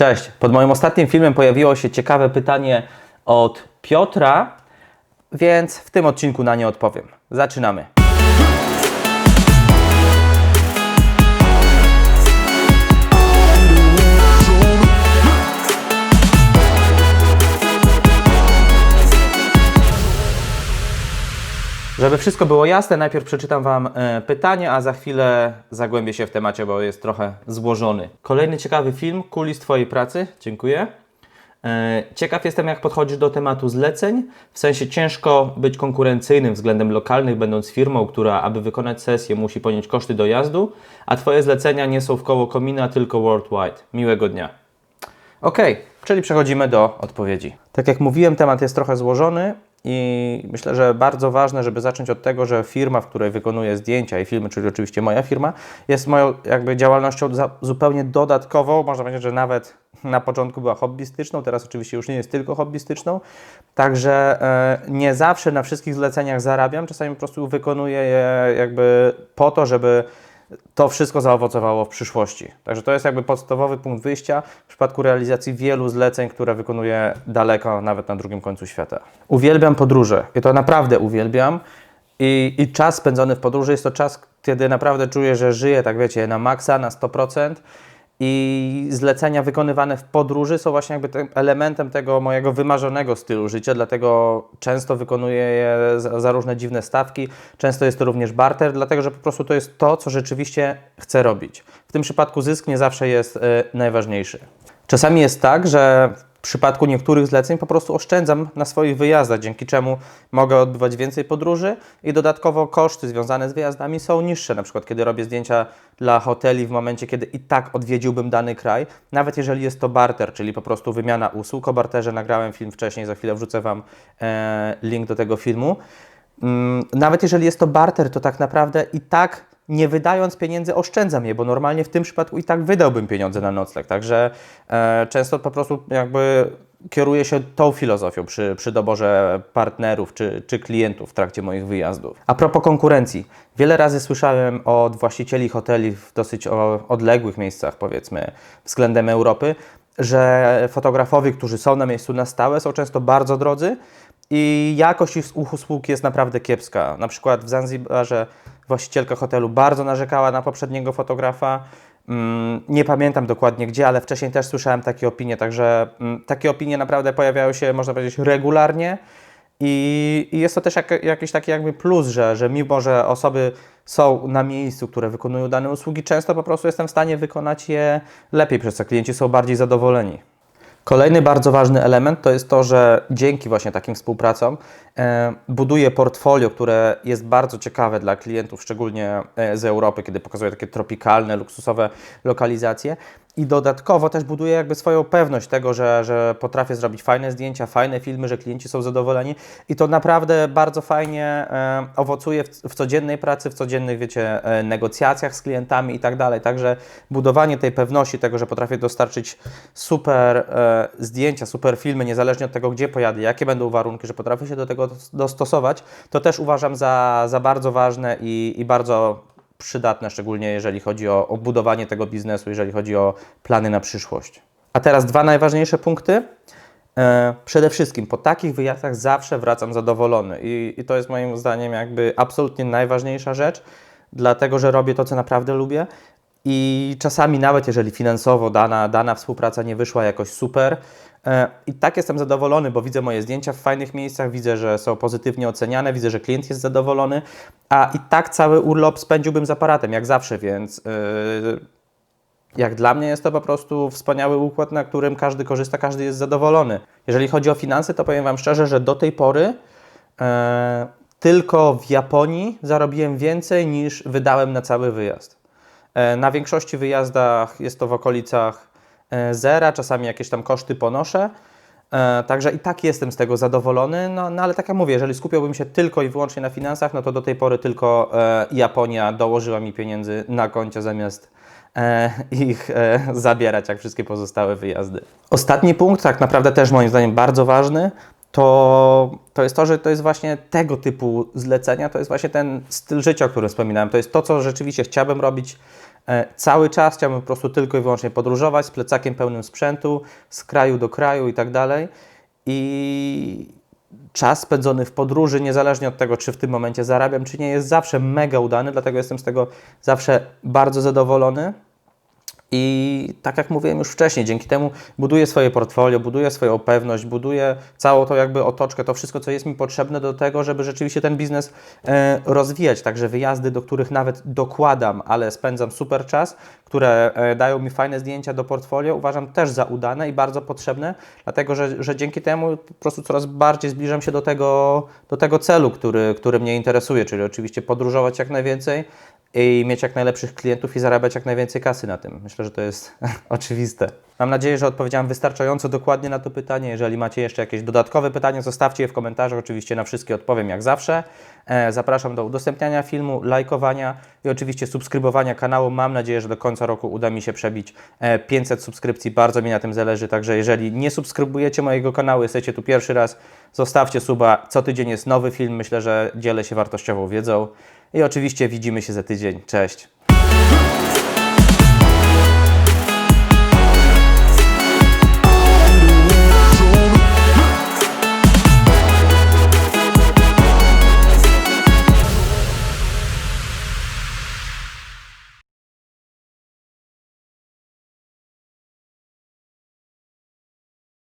Cześć. Pod moim ostatnim filmem pojawiło się ciekawe pytanie od Piotra, więc w tym odcinku na nie odpowiem. Zaczynamy. Żeby wszystko było jasne, najpierw przeczytam Wam e, pytanie, a za chwilę zagłębię się w temacie, bo jest trochę złożony. Kolejny ciekawy film, kulis Twojej pracy. Dziękuję. E, Ciekaw jestem, jak podchodzisz do tematu zleceń. W sensie ciężko być konkurencyjnym względem lokalnych, będąc firmą, która, aby wykonać sesję, musi ponieść koszty dojazdu, a Twoje zlecenia nie są w koło komina, tylko worldwide. Miłego dnia. Ok, czyli przechodzimy do odpowiedzi. Tak jak mówiłem, temat jest trochę złożony i myślę, że bardzo ważne, żeby zacząć od tego, że firma, w której wykonuję zdjęcia i filmy, czyli oczywiście moja firma, jest moją jakby działalnością zupełnie dodatkową. Można powiedzieć, że nawet na początku była hobbystyczną, teraz oczywiście już nie jest tylko hobbystyczną. Także e, nie zawsze na wszystkich zleceniach zarabiam, czasami po prostu wykonuję je jakby po to, żeby to wszystko zaowocowało w przyszłości. Także to jest jakby podstawowy punkt wyjścia w przypadku realizacji wielu zleceń, które wykonuję daleko, nawet na drugim końcu świata. Uwielbiam podróże i to naprawdę uwielbiam. I, I czas spędzony w podróży jest to czas, kiedy naprawdę czuję, że żyję, tak wiecie, na maksa, na 100%. I zlecenia wykonywane w podróży są właśnie jakby elementem tego mojego wymarzonego stylu życia, dlatego często wykonuję je za, za różne dziwne stawki. Często jest to również barter, dlatego że po prostu to jest to, co rzeczywiście chcę robić. W tym przypadku zysk nie zawsze jest y, najważniejszy. Czasami jest tak, że w przypadku niektórych zleceń po prostu oszczędzam na swoich wyjazdach, dzięki czemu mogę odbywać więcej podróży i dodatkowo koszty związane z wyjazdami są niższe. Na przykład, kiedy robię zdjęcia dla hoteli w momencie, kiedy i tak odwiedziłbym dany kraj, nawet jeżeli jest to barter, czyli po prostu wymiana usług. O barterze nagrałem film wcześniej, za chwilę wrzucę Wam e, link do tego filmu. Mm, nawet jeżeli jest to barter, to tak naprawdę i tak nie wydając pieniędzy oszczędzam je, bo normalnie w tym przypadku i tak wydałbym pieniądze na nocleg. Także e, często po prostu jakby kieruję się tą filozofią przy, przy doborze partnerów czy, czy klientów w trakcie moich wyjazdów. A propos konkurencji. Wiele razy słyszałem od właścicieli hoteli w dosyć odległych miejscach, powiedzmy, względem Europy, że fotografowie, którzy są na miejscu na stałe, są często bardzo drodzy i jakość ich usług jest naprawdę kiepska. Na przykład w Zanzibarze właścicielka hotelu bardzo narzekała na poprzedniego fotografa. Mm, Nie pamiętam dokładnie gdzie, ale wcześniej też słyszałem takie opinie, także mm, takie opinie naprawdę pojawiają się, można powiedzieć, regularnie. I, i jest to też jak, jakiś taki jakby plus, że, że mimo, że osoby są na miejscu, które wykonują dane usługi, często po prostu jestem w stanie wykonać je lepiej, przez co klienci są bardziej zadowoleni. Kolejny bardzo ważny element to jest to, że dzięki właśnie takim współpracom e, buduję portfolio, które jest bardzo ciekawe dla klientów, szczególnie e, z Europy, kiedy pokazuję takie tropikalne, luksusowe lokalizacje. I dodatkowo też buduję jakby swoją pewność tego, że, że potrafię zrobić fajne zdjęcia, fajne filmy, że klienci są zadowoleni i to naprawdę bardzo fajnie e, owocuje w, w codziennej pracy, w codziennych, wiecie, e, negocjacjach z klientami i tak dalej. Także budowanie tej pewności tego, że potrafię dostarczyć super e, zdjęcia, super filmy, niezależnie od tego, gdzie pojadę, jakie będą warunki, że potrafię się do tego dostosować, to też uważam za, za bardzo ważne i, i bardzo przydatne, szczególnie jeżeli chodzi o, o budowanie tego biznesu, jeżeli chodzi o plany na przyszłość. A teraz dwa najważniejsze punkty. E, przede wszystkim po takich wyjazdach zawsze wracam zadowolony i, i to jest moim zdaniem jakby absolutnie najważniejsza rzecz, dlatego że robię to, co naprawdę lubię. I czasami nawet jeżeli finansowo dana, dana współpraca nie wyszła jakoś super, e, i tak jestem zadowolony, bo widzę moje zdjęcia w fajnych miejscach, widzę, że są pozytywnie oceniane, widzę, że klient jest zadowolony, a i tak cały urlop spędziłbym z aparatem, jak zawsze, więc yy, jak dla mnie jest to po prostu wspaniały układ, na którym każdy korzysta, każdy jest zadowolony. Jeżeli chodzi o finanse, to powiem Wam szczerze, że do tej pory e, tylko w Japonii zarobiłem więcej niż wydałem na cały wyjazd. E, na większości wyjazdach jest to w okolicach e, zera, czasami jakieś tam koszty ponoszę. E, Także i tak jestem z tego zadowolony, no, no ale tak jak mówię, jeżeli skupiałbym się tylko i wyłącznie na finansach, no to do tej pory tylko Japonia dołożyła mi pieniędzy na koncie zamiast ich zabierać, jak wszystkie pozostałe wyjazdy. Ostatni punkt, tak naprawdę też moim zdaniem bardzo ważny, to, to jest to, że to jest właśnie tego typu zlecenia, to jest właśnie ten styl życia, o którym wspominałem. To jest to, co rzeczywiście chciałbym robić Cały czas chciałbym po prostu tylko i wyłącznie podróżować z plecakiem pełnym sprzętu, z kraju do kraju i tak dalej. I czas spędzony w podróży, niezależnie od tego, czy w tym momencie zarabiam, czy nie, jest zawsze mega udany, dlatego jestem z tego zawsze bardzo zadowolony. I tak jak mówiłem już wcześniej, dzięki temu buduję swoje portfolio, buduję swoją pewność, buduję całą tą jakby otoczkę, to wszystko, co jest mi potrzebne do tego, żeby rzeczywiście ten biznes e, rozwijać. Także wyjazdy, do których nawet dokładam, ale spędzam super czas, które e, dają mi fajne zdjęcia do portfolio, uważam też za udane i bardzo potrzebne, dlatego że, że dzięki temu po prostu coraz bardziej zbliżam się do tego, do tego celu, który, który mnie interesuje, czyli oczywiście podróżować jak najwięcej, i mieć jak najlepszych klientów i zarabiać jak najwięcej kasy na tym. Myślę, że to jest oczywiste. Mam nadzieję, że odpowiedziałem wystarczająco dokładnie na to pytanie. Jeżeli macie jeszcze jakieś dodatkowe pytania, zostawcie je w komentarzach. Oczywiście na wszystkie odpowiem jak zawsze. E, Zapraszam do udostępniania filmu, lajkowania i oczywiście subskrybowania kanału. Mam nadzieję, że do końca roku uda mi się przebić e, 500 subskrypcji. Bardzo mi na tym zależy. Także jeżeli nie subskrybujecie mojego kanału, jesteście tu pierwszy raz, zostawcie suba. Co tydzień jest nowy film. Myślę, że dzielę się wartościową wiedzą. I oczywiście widzimy się za tydzień. Cześć.